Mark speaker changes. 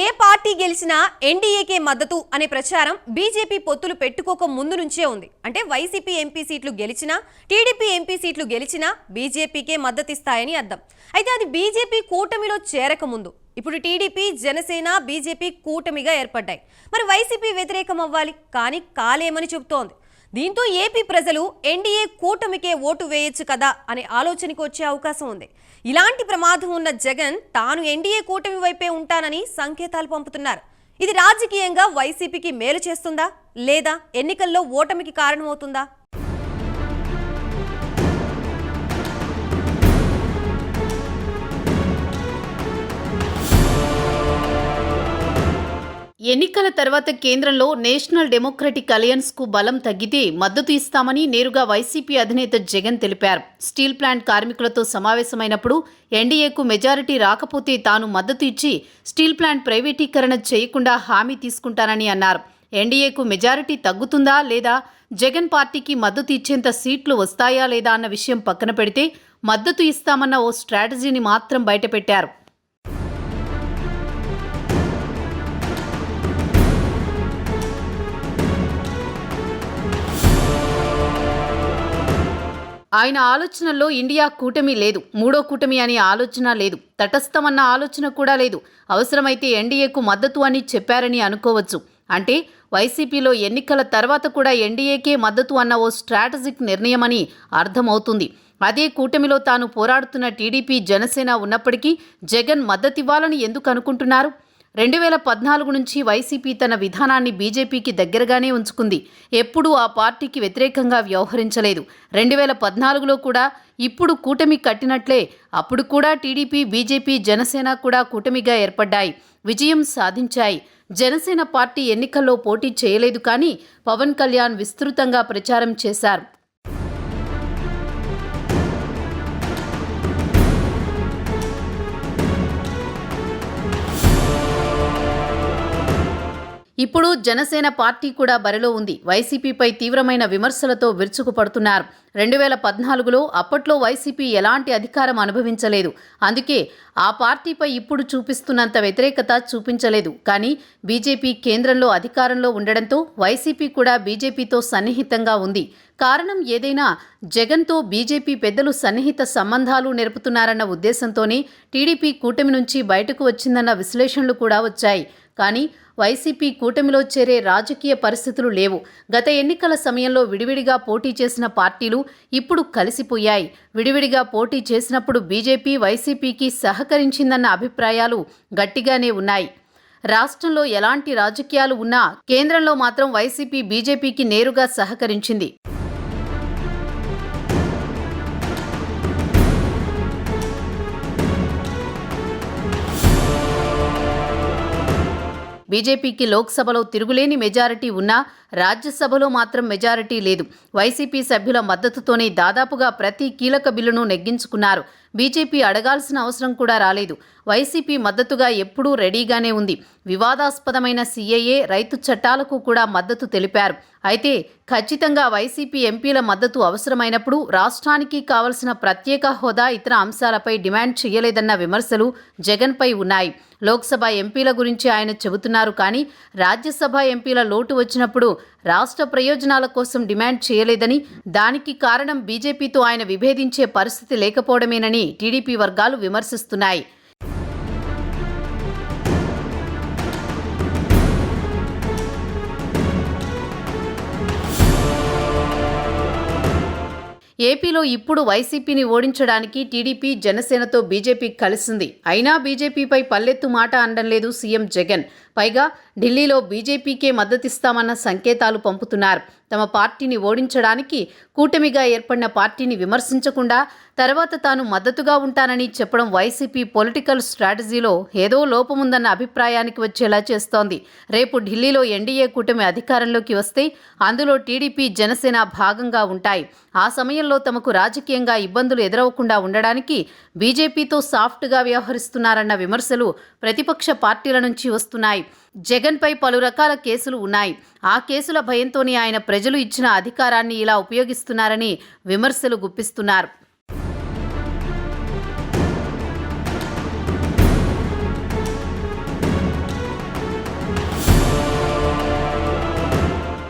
Speaker 1: ఏ party గెలిచినా ఎన్డీఏకే మద్దతు అనే ప్రచారం బీజేపీ పొత్తులు పెట్టుకోక ముందు నుంచే ఉంది. అంటే వైసీపీ ఎంపీ సీట్లు గెలిచినా టీడీపీ ఎంపీ సీట్లు గెలిచినా బీజేపీకే మద్దతిస్తాయని అర్థం. అయితే అది బీజేపీ కూటమిలో చేరకముందు ఇప్పుడు టీడీపీ జనసేన బీజేపీ కూటమిగా ఏర్పడ్డాయి. మరి వైసీపీ వ్యతిరేకం అవ్వాలి కానీ కాలేమని చెబుతోంది. దీంతో ఏపీ ప్రజలు ఎన్డీఏ కూటమికే ఓటు వేయొచ్చు కదా అనే ఆలోచనకు వచ్చే అవకాశం ఉంది. ఇలాంటి ప్రమాదం ఉన్న జగన్ తాను ఎన్డీఏ కూటమి వైపే ఉంటానని సంకేతాలు పంపుతున్నారు. ఇది రాజకీయంగా వైసీపీకి మేలు చేస్తుందా? లేదా ఎన్నికల్లో ఓటమికి కారణమవుతుందా?
Speaker 2: ఎన్నికల తర్వాత కేంద్రంలో నేషనల్ డెమోక్రటిక్ అలయన్స్కు బలం తగ్గితే మద్దతు ఇస్తామని నేరుగా వైసీపీ అధినేత జగన్ తెలిపారు. స్టీల్ ప్లాంట్ కార్మికులతో సమావేశమైనప్పుడు ఎన్డీఏకు మెజారిటీ రాకపోతే తాను మద్దతు ఇచ్చి స్టీల్ ప్లాంట్ ప్రైవేటీకరణ చేయకుండా హామీ తీసుకుంటానని అన్నారు. ఎన్డీఏకు మెజారిటీ తగ్గుతుందా లేదా? జగన్ పార్టీకి మద్దతు ఇచ్చేంత సీట్లు వస్తాయా లేదా అన్న విషయం పక్కన పెడితే మద్దతు ఇస్తామన్న ఓ స్ట్రాటజీని మాత్రం బయటపెట్టారు. ఆయన ఆలోచనల్లో ఇండియా కూటమి లేదు మూడో కూటమి అనే ఆలోచన లేదు తటస్థమన్న ఆలోచన కూడా లేదు. అవసరమైతే ఎన్డీఏకు మద్దతు అని చెప్పారని అనుకోవచ్చు. అంటే వైసీపీలో ఎన్నికల తర్వాత కూడా ఎన్డీఏకే మద్దతు అన్న ఓ స్ట్రాటజిక్ నిర్ణయమని అర్థమవుతుంది. అదే కూటమిలో తాను పోరాడుతున్న టీడీపీ జనసేన ఉన్నప్పటికీ జగన్ మద్దతివ్వాలని ఎందుకు అనుకుంటున్నారు? రెండు వేల పద్నాలుగు నుంచి వైసీపీ తన విధానాన్ని బీజేపీకి దగ్గరగానే ఉంచుకుంది. ఎప్పుడూ ఆ పార్టీకి వ్యతిరేకంగా వ్యవహరించలేదు. రెండు వేల పద్నాలుగులో కూడా ఇప్పుడు కూటమి కట్టినట్లే అప్పుడు కూడా టీడీపీ బీజేపీ జనసేన కూడా కూటమిగా ఏర్పడ్డాయి. విజయం సాధించాయి. జనసేన పార్టీ ఎన్నికల్లో పోటీ చేయలేదు కానీ పవన్ కళ్యాణ్ విస్తృతంగా ప్రచారం చేశారు. ఇప్పుడు జనసేన పార్టీ కూడా బరిలో ఉంది. వైసీపీపై తీవ్రమైన విమర్శలతో విరుచుకుపడుతున్నారు. రెండు వేల పద్నాలుగులో అప్పట్లో వైసీపీ ఎలాంటి అధికారం అనుభవించలేదు. అందుకే ఆ పార్టీపై ఇప్పుడు చూపిస్తున్నంత వ్యతిరేకత చూపించలేదు. కానీ బీజేపీ కేంద్రంలో అధికారంలో ఉండడంతో వైసీపీ కూడా బీజేపీతో సన్నిహితంగా ఉంది. కారణం ఏదైనా జగన్తో బీజేపీ పెద్దలు సన్నిహిత సంబంధాలు నెరుపుతున్నారన్న ఉద్దేశంతోనే టీడీపీ కూటమి నుంచి బయటకు వచ్చిందన్న విశ్లేషణలు కూడా వచ్చాయి. కానీ వైసీపీ కూటమిలో చేరే రాజకీయ పరిస్థితులు లేవు. గత ఎన్నికల సమయంలో విడివిడిగా పోటీ చేసిన పార్టీలు ఇప్పుడు కలిసిపోయాయి. విడివిడిగా పోటీ చేసినప్పుడు బీజేపీ వైసీపీకి సహకరించిందన్న అభిప్రాయాలు గట్టిగానే ఉన్నాయి. రాష్ట్రంలో ఎలాంటి రాజకీయాలు ఉన్నా కేంద్రంలో మాత్రం వైసీపీ బీజేపీకి నేరుగా సహకరించింది. బీజేపీకి లోక్సభలో తిరుగులేని మెజారిటీ ఉన్నా రాజ్యసభలో మాత్రం మెజారిటీ లేదు. వైసీపీ సభ్యుల మద్దతుతోనే దాదాపుగా ప్రతి కీలక బిల్లును నెగ్గించుకున్నారు. బీజేపీ అడగాల్సిన అవసరం కూడా రాలేదు. వైసీపీ మద్దతుగా ఎప్పుడూ రెడీగానే ఉంది. వివాదాస్పదమైన సీఏఏ రైతు చట్టాలకు కూడా మద్దతు తెలిపారు. అయితే ఖచ్చితంగా వైసీపీ ఎంపీల మద్దతు అవసరమైనప్పుడు రాష్ట్రానికి కావలసిన ప్రత్యేక హోదా ఇతర అంశాలపై డిమాండ్ చేయలేదన్న విమర్శలు జగన్పై ఉన్నాయి. లోక్సభ ఎంపీల గురించి ఆయన చెబుతున్నారు కానీ రాజ్యసభ ఎంపీల లోటు వచ్చినప్పుడు రాష్ట్ర ప్రయోజనాల కోసం డిమాండ్ చేయలేదని దానికి కారణం బీజేపీతో ఆయన విభేదించే పరిస్థితి లేకపోవడమేనని టీడీపీ వర్గాలు విమర్శిస్తున్నాయి. ఏపీలో ఇప్పుడు వైసీపీని ఓడించడానికి టీడీపీ జనసేనతో బీజేపీ కలిసింది. అయినా బీజేపీపై పల్లెత్తు మాట అనడం లేదు సీఎం జగన్. పైగా ఢిల్లీలో బీజేపీకే మద్దతిస్తామన్న సంకేతాలు పంపుతున్నారు. తమ పార్టీని ఓడించడానికి కూటమిగా ఏర్పడిన పార్టీని విమర్శించకుండా తర్వాత తాను మద్దతుగా ఉంటానని చెప్పడం వైసీపీ పొలిటికల్ స్ట్రాటజీలో ఏదో లోపముందన్న అభిప్రాయానికి వచ్చేలా చేస్తోంది. రేపు ఢిల్లీలో ఎన్డీఏ కూటమి అధికారంలోకి వస్తే అందులో టీడీపీ జనసేన భాగంగా ఉంటాయి. ఆ సమయంలో తమకు రాజకీయంగా ఇబ్బందులు ఎదురవకుండా ఉండడానికి బీజేపీతో సాఫ్ట్గా వ్యవహరిస్తున్నారన్న విమర్శలు ప్రతిపక్ష పార్టీల నుంచి వస్తున్నాయి. జగన్పై పలు రకాల కేసులు ఉన్నాయి. ఆ కేసుల భయంతోనే ఆయన ప్రజలు ఇచ్చిన అధికారాన్ని ఇలా ఉపయోగిస్తున్నారని విమర్శలు గుప్పిస్తున్నారు.